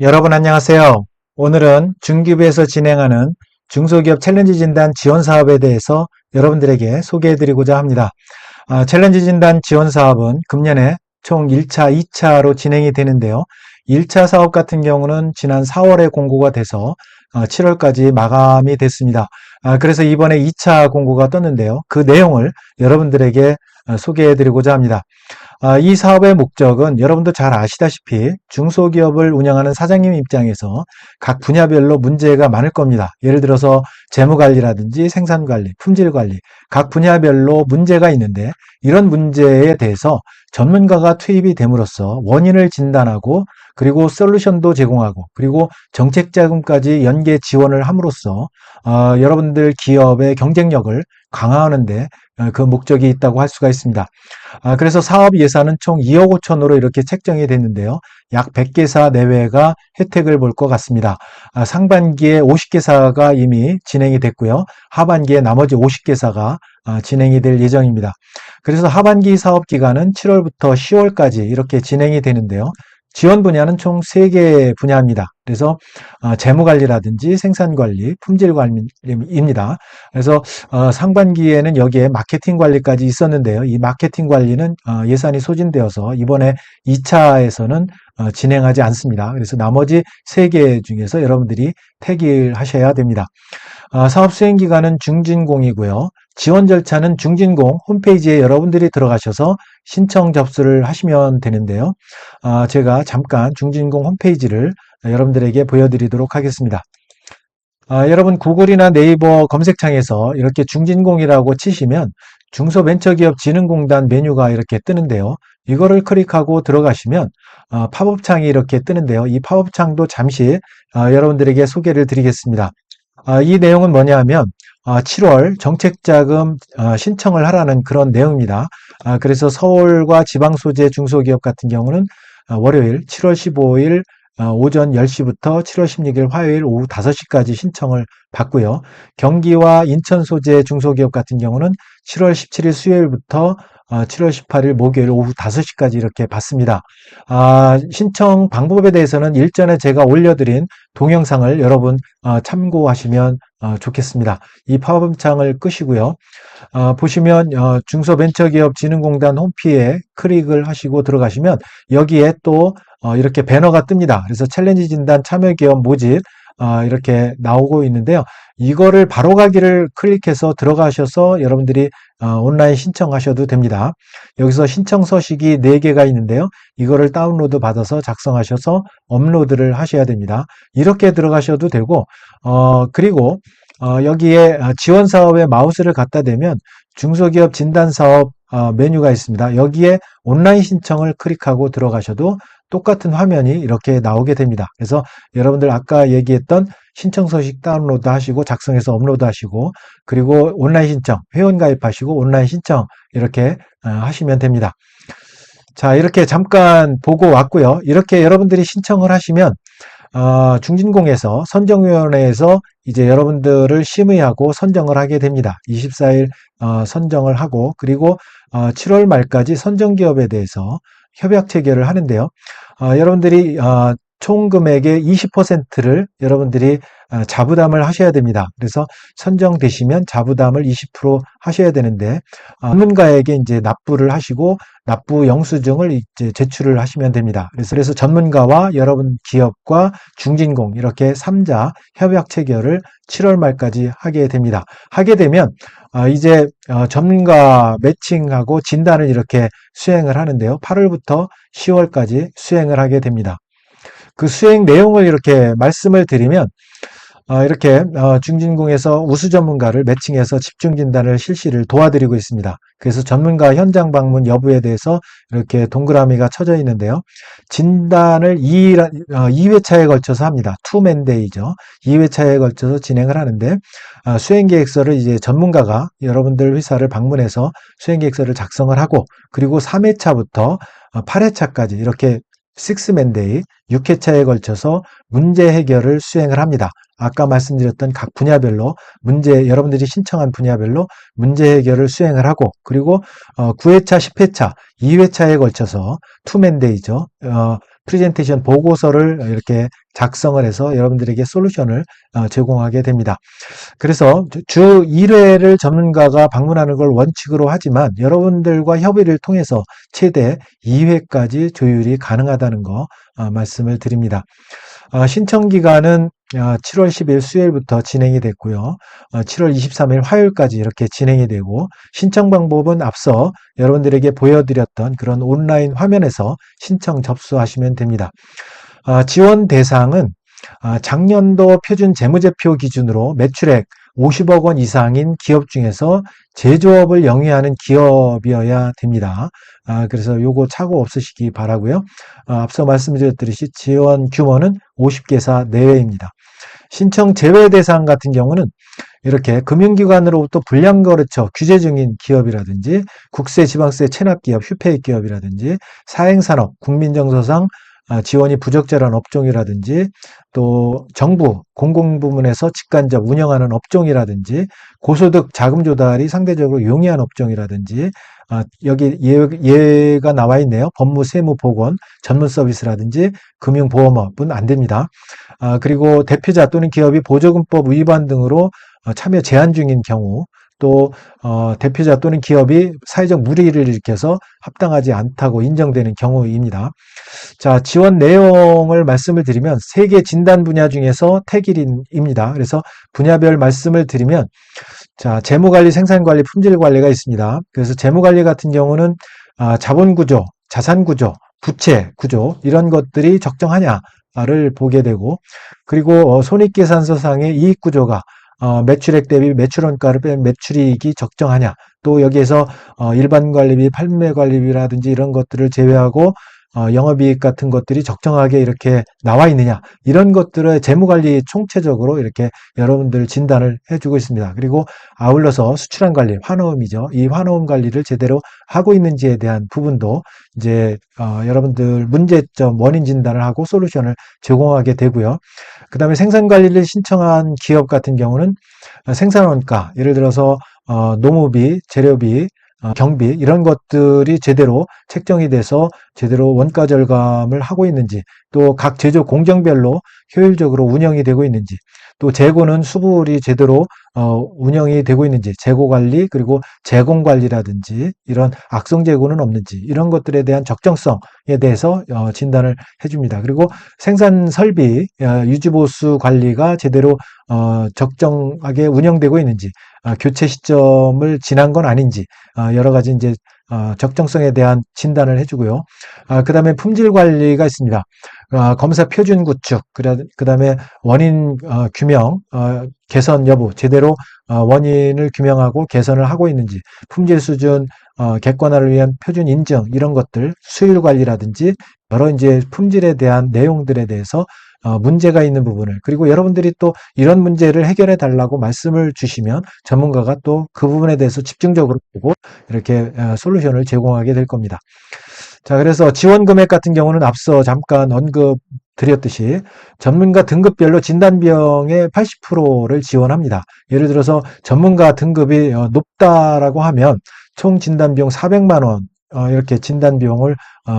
여러분 안녕하세요. 오늘은 중기부에서 진행하는 중소기업 챌린지 진단 지원 사업에 대해서 여러분들에게 소개해 드리고자 합니다. 아, 챌린지 진단 지원 사업은 금년에 총 1차, 2차로 진행이 되는데요. 1차 사업 같은 경우는 지난 4월에 공고가 돼서 7월까지 마감이 됐습니다. 아, 그래서 이번에 2차 공고가 떴는데요. 그 내용을 여러분들에게 어, 소개해 드리고자 합니다. 아, 이 사업의 목적은 여러분도 잘 아시다시피 중소기업을 운영하는 사장님 입장에서 각 분야별로 문제가 많을 겁니다. 예를 들어서 재무관리라든지 생산관리, 품질관리, 각 분야별로 문제가 있는데 이런 문제에 대해서 전문가가 투입이 됨으로써 원인을 진단하고 그리고 솔루션도 제공하고 그리고 정책 자금까지 연계 지원을 함으로써 어, 여러분들 기업의 경쟁력을 강화하는데 어, 그 목적이 있다고 할 수가 있습니다. 아, 그래서 사업 예산은 총 2억 5천으로 이렇게 책정이 됐는데요. 약 100개사 내외가 혜택을 볼 것 같습니다. 아, 상반기에 50개사가 이미 진행이 됐고요. 하반기에 나머지 50개사가 아, 진행이 될 예정입니다. 그래서 하반기 사업 기간은 7월부터 10월까지 이렇게 진행이 되는데요. 지원 분야는 총 3개 분야입니다. 그래서 어, 재무관리라든지 생산관리, 품질관리입니다. 그래서 어, 상반기에는 여기에 마케팅 관리까지 있었는데요. 이 마케팅 관리는 어, 예산이 소진되어서 이번에 2차에서는 진행하지 않습니다. 그래서 나머지 3개 중에서 여러분들이 택일 하셔야 됩니다. 사업 수행 기간은 중진공이고요. 지원 절차는 중진공 홈페이지에 여러분들이 들어가셔서 신청 접수를 하시면 되는데요. 제가 잠깐 중진공 홈페이지를 여러분들에게 보여드리도록 하겠습니다. 아, 여러분 구글이나 네이버 검색창에서 이렇게 중진공이라고 치시면 중소벤처기업진흥공단 메뉴가 이렇게 뜨는데요. 이거를 클릭하고 들어가시면 어, 팝업창이 이렇게 뜨는데요. 이 팝업창도 잠시 어, 여러분들에게 소개를 드리겠습니다. 아, 이 내용은 뭐냐 하면 7월 아, 정책자금 어, 신청을 하라는 그런 내용입니다. 아, 그래서 서울과 지방 소재 중소기업 같은 경우는 어, 월요일 7월 15일 어, 오전 10시부터 7월 16일 화요일 오후 5시까지 신청을 받고요. 경기와 인천 소재 중소기업 같은 경우는 7월 17일 수요일부터 7월 18일 목요일 오후 5시까지 이렇게 받습니다. 아, 신청 방법에 대해서는 일전에 제가 올려드린 동영상을 여러분 참고하시면 어, 좋겠습니다. 이 팝업창을 끄시고요. 어, 보시면 어, 중소벤처기업진흥공단 홈피에 클릭을 하시고 들어가시면 여기에 또 어, 이렇게 배너가 뜹니다. 그래서 챌린지 진단 참여기업 모집 어, 이렇게 나오고 있는데요. 이거를 바로 가기를 클릭해서 들어가셔서 여러분들이 어, 온라인 신청하셔도 됩니다. 여기서 신청 서식이 4개가 있는데요. 이거를 다운로드 받아서 작성하셔서 업로드를 하셔야 됩니다. 이렇게 들어가셔도 되고 어, 그리고 어, 여기에 지원 사업에 마우스를 갖다 대면 중소기업 진단 사업 어, 메뉴가 있습니다. 여기에 온라인 신청을 클릭하고 들어가셔도 똑같은 화면이 이렇게 나오게 됩니다. 그래서 여러분들 아까 얘기했던 신청 서식 다운로드 하시고 작성해서 업로드 하시고 그리고 온라인 신청, 회원 가입하시고 온라인 신청 이렇게 어, 하시면 됩니다. 자, 이렇게 잠깐 보고 왔고요. 이렇게 여러분들이 신청을 하시면 어, 중진공에서 선정위원회에서 이제 여러분들을 심의하고 선정을 하게 됩니다. 24일 어, 선정을 하고 그리고 어, 7월 말까지 선정기업에 대해서 협약 체결을 하는데요. 어, 여러분들이 어, 총 금액의 20%를 여러분들이 어, 자부담을 하셔야 됩니다. 그래서 선정되시면 자부담을 20% 하셔야 되는데 어, 전문가에게 이제 납부를 하시고 납부 영수증을 이제 제출을 하시면 됩니다. 그래서, 전문가와 여러분 기업과 중진공 이렇게 3자 협약 체결을 7월 말까지 하게 됩니다. 하게 되면 어, 이제 전문가 매칭하고 진단을 이렇게 수행을 하는데요. 8월부터 10월까지 수행을 하게 됩니다. 그 수행 내용을 이렇게 말씀을 드리면 어, 이렇게 어, 중진공에서 우수 전문가를 매칭해서 집중 진단을 실시를 도와드리고 있습니다. 그래서 전문가 현장 방문 여부에 대해서 이렇게 동그라미가 쳐져 있는데요. 진단을 2, 2회차에 어, 걸쳐서 합니다. 투맨데이죠. 2회차에 걸쳐서 진행을 하는데 수행계획서를 이제 전문가가 여러분들 회사를 방문해서 수행계획서를 작성을 하고 그리고 3회차부터 8회차까지 이렇게 식스맨데이 6회차에 걸쳐서 문제 해결을 수행을 합니다. 아까 말씀드렸던 각 분야별로 문제 여러분들이 신청한 분야별로 문제 해결을 수행을 하고 그리고 9회차, 어, 10회차, 2회차에 걸쳐서 투맨데이죠. 어, 프레젠테이션 보고서를 이렇게 작성을 해서 여러분들에게 솔루션을 어, 제공하게 됩니다. 그래서 주 1회를 전문가가 방문하는 걸 원칙으로 하지만 여러분들과 협의를 통해서 최대 2회까지 조율이 가능하다는 거 어, 말씀을 드립니다. 어, 신청 기간은 7월 10일 수요일부터 진행이 됐고요. 7월 23일 화요일까지 이렇게 진행이 되고 신청 방법은 앞서 여러분들에게 보여드렸던 그런 온라인 화면에서 신청 접수하시면 됩니다. 지원 대상은 작년도 표준 재무제표 기준으로 매출액 50억 원 이상인 기업 중에서 제조업을 영위하는 기업이어야 됩니다. 아, 그래서 요거 착오 없으시기 바라고요. 아, 앞서 말씀드렸듯이 지원 규모는 50개사 내외입니다. 신청 제외 대상 같은 경우는 이렇게 금융기관으로부터 불량거래처 규제 중인 기업이라든지 국세, 지방세 체납기업, 휴페이 기업이라든지 사행산업, 국민정서상 아, 지원이 부적절한 업종이라든지 또 정부 공공부문에서 직간접 운영하는 업종이라든지 고소득 자금 조달이 상대적으로 용이한 업종이라든지 아, 여기 예, 가 나와 있네요. 법무, 세무, 보건, 전문 서비스라든지 금융보험업은 안 됩니다. 아, 그리고 대표자 또는 기업이 보조금법 위반 등으로 어, 참여 제한 중인 경우 또 어, 대표자 또는 기업이 사회적 무리를 일으켜서 합당하지 않다고 인정되는 경우입니다. 자, 지원 내용을 말씀을 드리면 세 개 진단 분야 중에서 택일입니다. 그래서 분야별 말씀을 드리면 자, 재무관리, 생산관리, 품질관리가 있습니다. 그래서 재무관리 같은 경우는 아, 자본구조, 자산구조, 부채 구조 이런 것들이 적정하냐를 보게 되고 그리고 어, 손익계산서상의 이익구조가 어, 매출액 대비 매출원가를 빼면 매출이익이 적정하냐. 또 여기에서 어, 일반 관리비, 판매 관리비라든지 이런 것들을 제외하고 어, 영업이익 같은 것들이 적정하게 이렇게 나와 있느냐 이런 것들을 재무관리 총체적으로 이렇게 여러분들 진단을 해주고 있습니다. 그리고 아울러서 수출한 관리, 환호음이죠. 이 환호음 관리를 제대로 하고 있는지에 대한 부분도 이제 어, 여러분들 문제점 원인 진단을 하고 솔루션을 제공하게 되고요. 그 다음에 생산 관리를 신청한 기업 같은 경우는 생산원가 예를 들어서 어, 노무비, 재료비, 어, 경비 이런 것들이 제대로 책정이 돼서 제대로 원가 절감을 하고 있는지 또 각 제조 공정별로 효율적으로 운영이 되고 있는지 또 재고는 수불이 제대로 어, 운영이 되고 있는지 재고 관리 그리고 제공 관리라든지 이런 악성 재고는 없는지 이런 것들에 대한 적정성에 대해서 어, 진단을 해줍니다. 그리고 생산 설비 어, 유지 보수 관리가 제대로 어, 적정하게 운영되고 있는지 아, 교체 시점을 지난 건 아닌지 아, 여러 가지 이제 어, 적정성에 대한 진단을 해주고요. 아, 그 다음에 품질 관리가 있습니다. 검사 표준 구축, 그 다음에 원인 어, 규명, 어, 개선 여부, 제대로 원인을 규명하고 개선을 하고 있는지, 품질 수준 객관화를 위한 표준 인증 이런 것들, 수율 관리라든지 여러 이제 품질에 대한 내용들에 대해서 어, 문제가 있는 부분을 그리고 여러분들이 또 이런 문제를 해결해 달라고 말씀을 주시면 전문가가 또 그 부분에 대해서 집중적으로 보고 이렇게 어, 솔루션을 제공하게 될 겁니다. 자, 그래서 지원 금액 같은 경우는 앞서 잠깐 언급 드렸듯이 전문가 등급별로 진단비용의 80%를 지원합니다. 예를 들어서 전문가 등급이 어, 높다라고 하면 총 진단비용 400만 원 이렇게 진단비용을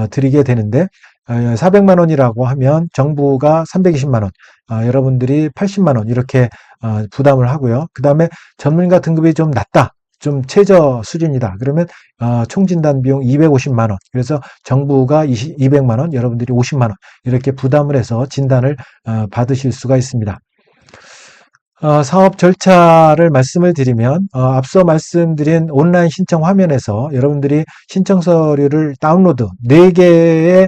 드리게 되는데 400만 원이라고 하면 정부가 320만 원, 아, 여러분들이 80만 원 이렇게 아, 부담을 하고요. 그 다음에 전문가 등급이 좀 낮다. 좀 최저 수준이다. 그러면 아, 총 진단 비용 250만 원. 그래서 정부가 20, 200만 원, 여러분들이 50만 원 이렇게 부담을 해서 진단을 받으실 수가 있습니다. 어, 사업 절차를 말씀을 드리면 어, 앞서 말씀드린 온라인 신청 화면에서 여러분들이 신청 서류를 다운로드 4개의 아,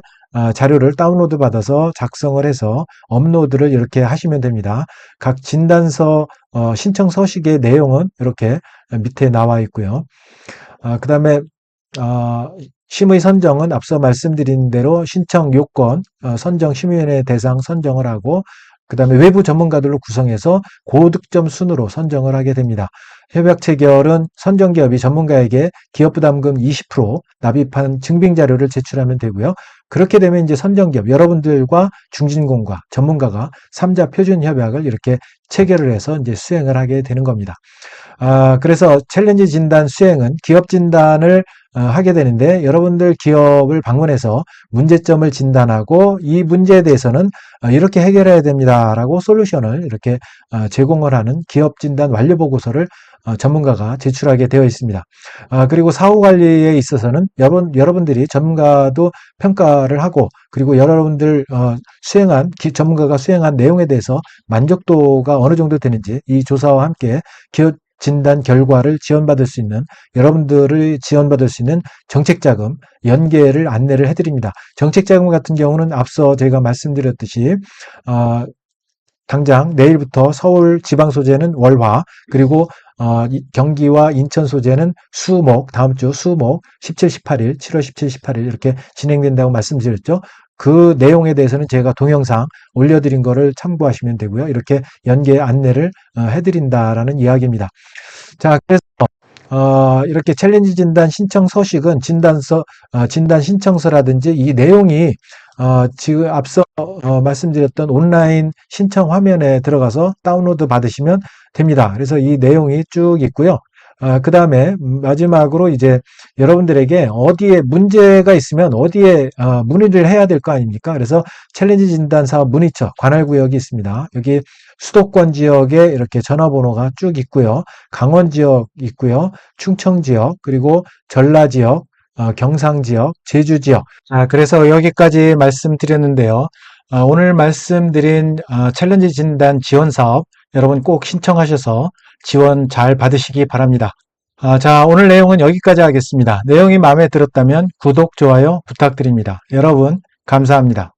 자료를 다운로드 받아서 작성을 해서 업로드를 이렇게 하시면 됩니다. 각 진단서 어, 신청 서식의 내용은 이렇게 밑에 나와 있고요. 아, 그 다음에 어, 심의 선정은 앞서 말씀드린 대로 신청 요건, 어, 선정 심의위원회 대상 선정을 하고 그 다음에 외부 전문가들로 구성해서 고득점 순으로 선정을 하게 됩니다. 협약 체결은 선정 기업이 전문가에게 기업 부담금 20% 납입한 증빙 자료를 제출하면 되고요. 그렇게 되면 이제 선정기업 여러분들과 중진공과 전문가가 3자 표준 협약을 이렇게 체결을 해서 이제 수행을 하게 되는 겁니다. 아, 그래서 챌린지 진단 수행은 기업 진단을 어, 하게 되는데 여러분들 기업을 방문해서 문제점을 진단하고 이 문제에 대해서는 어, 이렇게 해결해야 됩니다라고 솔루션을 이렇게 어, 제공을 하는 기업 진단 완료 보고서를 어, 전문가가 제출하게 되어 있습니다. 아, 그리고 사후 관리에 있어서는 여러분, 여러분들이 전문가도 평가를 하고 그리고 여러분들 어, 수행한 기- 전문가가 수행한 내용에 대해서 만족도가 어느 정도 되는지 이 조사와 함께 기업 진단 결과를 지원받을 수 있는 여러분들을 지원받을 수 있는 정책 자금 연계를 안내를 해드립니다. 정책 자금 같은 경우는 앞서 제가 말씀드렸듯이 어, 당장 내일부터 서울 지방 소재는 월화 그리고 어, 이- 경기와 인천 소재는 수목 다음 주 수목 17, 18일 7월 17, 18일 이렇게 진행된다고 말씀드렸죠. 그 내용에 대해서는 제가 동영상 올려드린 거를 참고하시면 되고요. 이렇게 연계 안내를 어, 해드린다라는 이야기입니다. 자, 그래서 어, 이렇게 챌린지 진단 신청 서식은 진단서, 어, 진단 신청서라든지 이 내용이 어, 지금 앞서 어, 말씀드렸던 온라인 신청 화면에 들어가서 다운로드 받으시면 됩니다. 그래서 이 내용이 쭉 있고요. 그 다음에 마지막으로 이제 여러분들에게 어디에 문제가 있으면 어디에 어, 문의를 해야 될 거 아닙니까? 그래서 챌린지 진단 사업 문의처 관할 구역이 있습니다. 여기 수도권 지역에 이렇게 전화번호가 쭉 있고요. 강원 지역 있고요. 충청 지역, 그리고 전라 지역, 어, 경상 지역, 제주 지역. 자, 그래서 여기까지 말씀드렸는데요. 어, 오늘 말씀드린 어, 챌린지 진단 지원 사업 여러분 꼭 신청하셔서 지원 잘 받으시기 바랍니다. 아, 자, 오늘 내용은 여기까지 하겠습니다. 내용이 마음에 들었다면 구독, 좋아요 부탁드립니다. 여러분, 감사합니다.